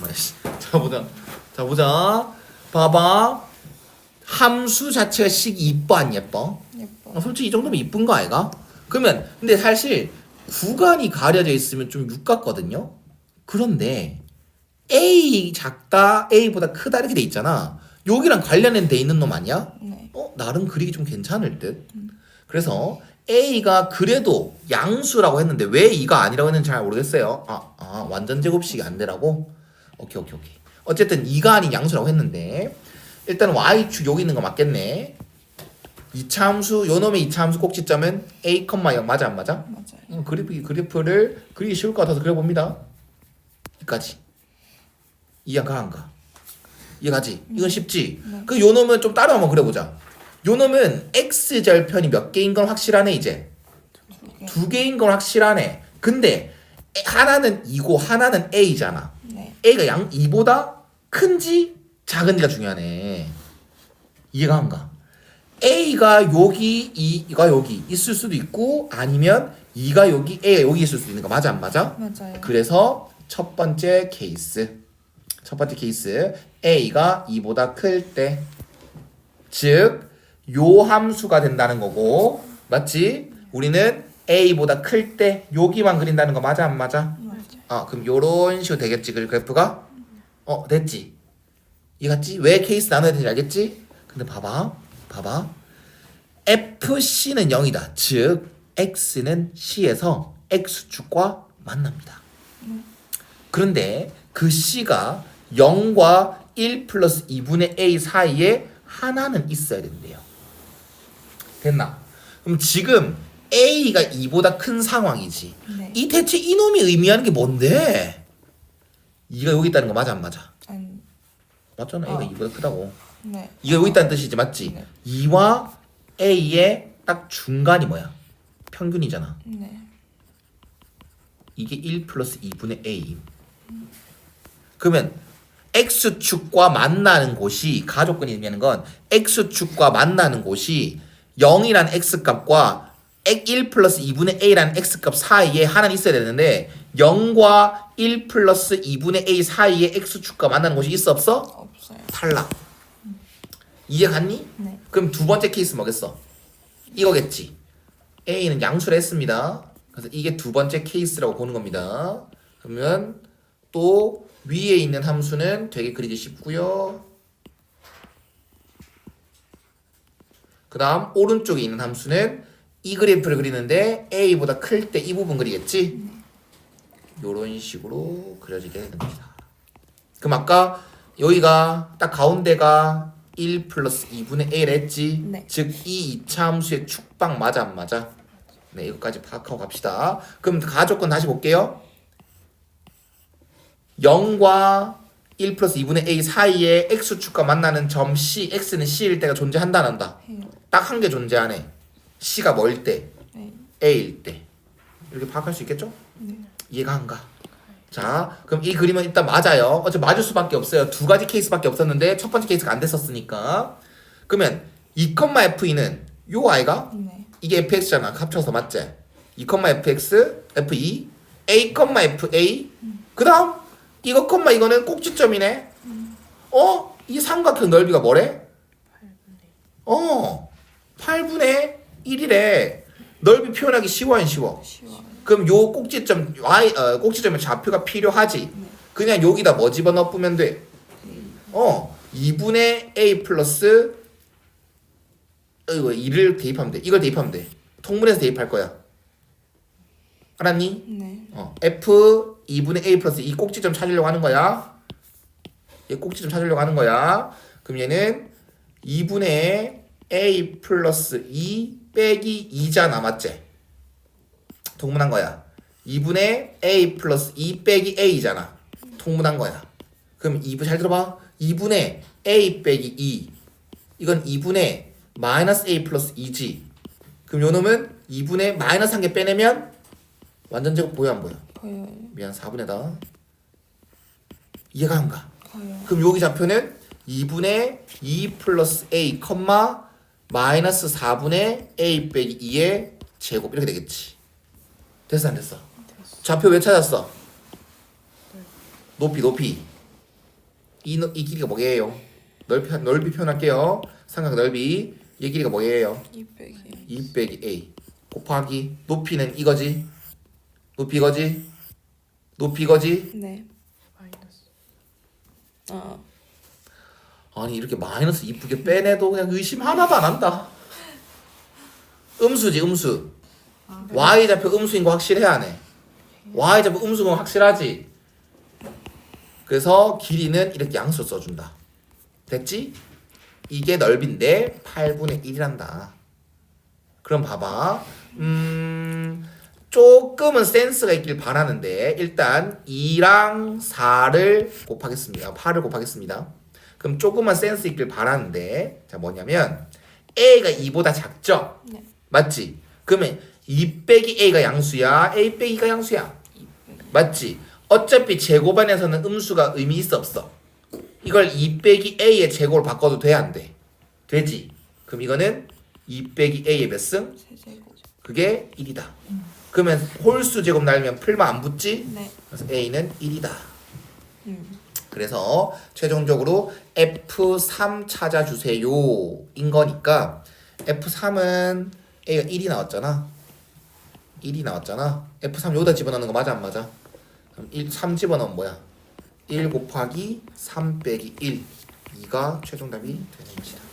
정말 씨. 자 보자 자 보자 봐봐 함수 자체가 식 이뻐 안 예뻐? 예뻐. 어, 솔직히 이 정도면 이쁜 거 아이가? 그러면 근데 사실 구간이 가려져 있으면 좀육 같거든요. 그런데 A 작다 A보다 크다 이렇게 돼 있잖아. 여기랑 관련된 돼 있는 놈 아니야? 네. 어 나름 그리기 좀 괜찮을 듯. 그래서 A가 그래도 양수라고 했는데 왜 이가 아니라고 했는지 잘 모르겠어요. 아, 아 완전 제곱식이 안 되라고? 오케이 오케이 오케이. 어쨌든 이가 아닌 양수라고 했는데 일단 y축 여기 있는 거 맞겠네. 이차 함수 요 놈의 이차 함수 꼭지점은 a, 0 맞아 안 맞아? 맞아요. 음, 그래프 그래프를 그리기 쉬울 것 같아서 그려봅니다. 여기까지 이해가 안 가? 이해가지? 이건 쉽지? 네. 그요 놈은 좀 따로 한번 그려보자. 요 놈은 x 절편이 몇 개인 건 확실하네 이제. 두 개. 두 개인 건 확실하네. 근데 하나는 2고 하나는 a잖아. 네. a가 양 2보다 큰지 작은지가 중요하네. 이해가 안 가? a가 여기 2가 여기 있을 수도 있고 아니면 2가 여기 a가 여기 있을 수도 있는 거 맞아 안 맞아? 맞아요. 그래서 첫 번째 케이스 첫 번째 케이스 a가 2보다 클 때 즉 요 함수가 된다는 거고 맞지? 우리는 a보다 클 때 여기만 그린다는 거 맞아 안 맞아? 아 그럼 요런 식으로 되겠지. 그 그래프가? 어 됐지. 이해갔지? 왜 케이스 나눠야 되는지 알겠지? 근데 봐봐. 봐봐. FC는 0이다. 즉 X는 C에서 X축과 만납니다. 그런데 그 C가 0과 1 플러스 2분의 A 사이에 하나는 있어야 된대요. 됐나? 그럼 지금 A가 2보다 큰 상황이지 네. 이 대체 이놈이 의미하는 게 뭔데? 이가 여기 있다는 거 맞아 안 맞아? 안. 맞잖아. 어. A가 2보다 크다고. 네. 이가 여기 있다는 뜻이지 맞지? 네. 2와 A의 딱 중간이 뭐야? 평균이잖아. 네. 이게 1 플러스 2분의 A. 그러면 X축과 만나는 곳이 가족근이 의미하는 건 X축과 만나는 곳이 0이란 X값과 1 플러스 2분의 A라는 X값 사이에 하나는 있어야 되는데 0과 1 플러스 2분의 A 사이에 X축과 만나는 곳이 있어 없어? 없어요. 탈락. 이해 갔니? 네. 그럼 두 번째 케이스 뭐겠어? 이거겠지. A는 양수를 했습니다. 그래서 이게 두 번째 케이스라고 보는 겁니다. 그러면 또 위에 있는 함수는 되게 그리기 쉽고요. 그 다음 오른쪽에 있는 함수는 이 그래프를 그리는데 A보다 클 때 이 부분 그리겠지? 요런 식으로 그려지게 됩니다. 그럼 아까 여기가 딱 가운데가 1 플러스 2분의 1 했지? 네. 즉이 2차 함수의 축방 맞아 안 맞아? 네 이것까지 파악하고 갑시다. 그럼 가족권 다시 볼게요. 0과 1 플러스 2분의 a 사이에 x축과 만나는 점 C, x는 C일 때가 존재한다 안 한다? 딱 한 개 존재하네. C가 뭐일 때? 네. A일 때. 이렇게 파악할 수 있겠죠? 네. 이해가 안 가. 자, 그럼 이 그림은 일단 맞아요. 어차피 맞을 수밖에 없어요. 두 가지 케이스밖에 없었는데 첫 번째 케이스가 안 됐었으니까. 그러면 2,FE는 요 아이가 네. 이게 fx잖아. 합쳐서 맞지? 2,fx, fe, a, fa. 그다음 이거 콤마 이거는 꼭지점이네. 어? 이 삼각형 넓이가 뭐래? 어. 8분의 1이래. 넓이 표현하기 쉬워 안 쉬워? 쉬워요. 그럼 요 꼭지점 y 어, 꼭지점의 좌표가 필요하지. 그냥 여기다 뭐 집어넣어 보면 돼. 어, 2분의 a 플러스 어, 이거 2를 대입하면 돼. 이걸 대입하면 돼. 통분해서 대입할 거야. 알았니? 네. 어, f 2분의 a 플러스 이 꼭지점 찾으려고 하는 거야. 얘 꼭지점 찾으려고 하는 거야. 그럼 얘는 2분의 a 플러스 2 빼기 2잖아, 맞지? 통분한 거야. 2분의 a 플러스 2 빼기 a잖아. 통분한 거야. 그럼 2분 잘 들어봐. 2분의 a 빼기 2. 이건 2분의 마이너스 a 플러스 2지. 그럼 요 놈은 2분의 마이너스 한 개 빼내면 완전 제곱 보여 안 보여? 보여요. 미안 4분의다. 이해가 안 가. 가요. 그럼 여기 좌표는 2분의 2 플러스 a 컴마 마이너스 4분의 a 빼기 2의 제곱 이렇게 되겠지. 됐어 안 됐어? 좌표 왜 찾았어? 높이 높이 이, 너- 이 길이가 뭐예요? 넓이 넓이 표현할게요. 삼각 넓이 이 길이가 뭐예요? 2 빼기 2 빼기 a 곱하기 높이는 이거지. 높이 이거지. 높이 이거지. 네. 마이너스. 어. 아니 이렇게 마이너스 이쁘게 빼내도 그냥 의심 하나도 안 한다. 음수지 음수. 아, y 좌표 음수인 거 확실해야 하네. y 좌표 음수인 거 확실하지. 그래서 길이는 이렇게 양수 써준다. 됐지? 이게 넓인데 8분의 1이란다. 그럼 봐봐. 음, 조금은 센스가 있길 바라는데 일단 2랑 4를 곱하겠습니다. 8을 곱하겠습니다. 그럼 조금만 센스 있길 바라는데 자 뭐냐면 a가 2보다 작죠? 네. 맞지? 그러면 2 빼기 a가 양수야, a 빼기가 양수야. 2 빼기 맞지? 어차피 제곱안에서는 음수가 의미 있어 없어? 이걸 2 빼기 a의 제곱을 바꿔도 돼 안 돼? 되지? 그럼 이거는 2 빼기 a의 몇 승? 그게 1이다. 그러면 홀수 제곱 날면 풀만 안 붙지? 네. 그래서 a는 1이다. 음. 그래서 최종적으로 F3 찾아주세요. 인 거니까 F3은 A가 1이 나왔잖아. 1이 나왔잖아. F3 여기다 집어넣는 거 맞아 안 맞아? 그럼 1, 3 집어넣으면 뭐야? 1 곱하기 3 빼기 1 2가 최종 답이 되는 것이다